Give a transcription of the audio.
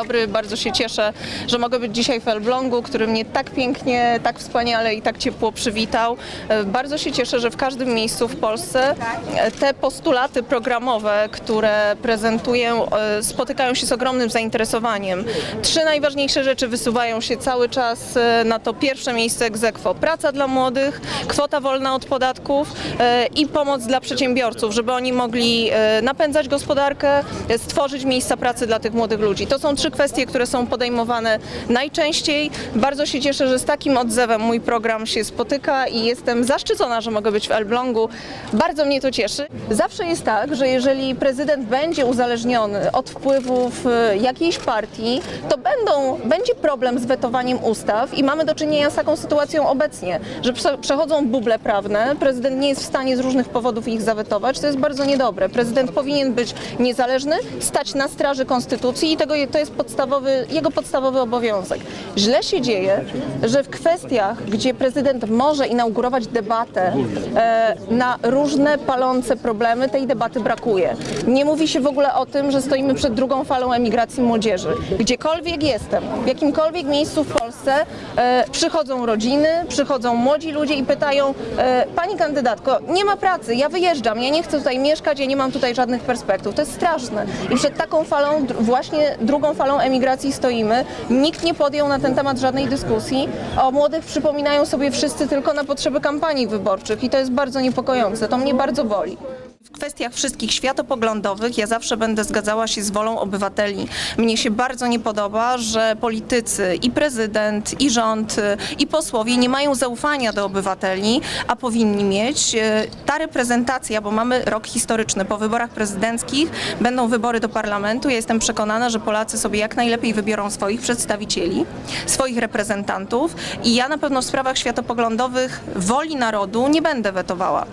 dobry, bardzo się cieszę, że mogę być dzisiaj w Elblągu, który mnie tak pięknie, tak wspaniale i tak ciepło przywitał. E, Bardzo się cieszę, że w każdym miejscu w Polsce e, te postulaty programowe, które prezentuję, e, spotykają się z ogromnym zainteresowaniem. Trzy najważniejsze rzeczy wysuwają się cały czas na to pierwsze miejsce aequo. Praca dla młodych, kwota wolna od podatków i pomoc dla przedsiębiorców, żeby oni mogli napędzać gospodarkę, stworzyć miejsca pracy dla tych młodych ludzi. To są trzy kwestie, które są podejmowane najczęściej. Bardzo się cieszę, że z takim odzewem mój program się spotyka i jestem zaszczycona, że mogę być w Elblągu. Bardzo mnie to cieszy. Zawsze jest tak, że jeżeli prezydent będzie uzależniony od wpływów e, jakiejś partii, to będą, będzie problem z wetowaniem ustaw i mamy do czynienia z taką sytuacją obecnie, że prze- przechodzą buble prawne, prezydent nie jest w stanie z różnych powodów ich zawetować, to jest bardzo niedobre. Prezydent powinien być niezależny, stać na straży konstytucji i tego, to jest podstawowy, jego podstawowy obowiązek. Źle się dzieje, że w kwestiach, gdzie prezydent może inaugurować debatę e, na różne palące problemy, tej debaty brakuje. Nie mówi się w ogóle o tym, że stoimy przed drugą falą emigracji młodzieży. Gdziekolwiek jestem, w jakimkolwiek miejscu w Polsce e, przychodzą rodziny, przychodzą młodzi ludzie i pytają, e, pani kandydatko, nie ma pracy, ja wyjeżdżam, ja nie chcę tutaj mieszkać, ja nie mam tutaj żadnych perspektyw. To jest straszne. I przed taką falą, właśnie drugą falą emigracji stoimy. Nikt nie podjął na ten temat żadnej dyskusji. O młodych przypominają sobie wszyscy tylko na potrzeby kampanii wyborczych i to jest bardzo niepokojące. To mnie bardzo boli. W kwestiach wszystkich światopoglądowych ja zawsze będę zgadzała się z wolą obywateli. Mnie się bardzo nie podoba, że politycy i prezydent, i rząd, i posłowie nie mają zaufania do obywateli, a powinni mieć. Y, Ta reprezentacja, bo mamy rok historyczny, po wyborach prezydenckich będą wybory do parlamentu. Ja jestem przekonana, że Polacy sobie jak najlepiej wybiorą swoich przedstawicieli, swoich reprezentantów i ja na pewno w sprawach światopoglądowych woli narodu nie będę wetowała.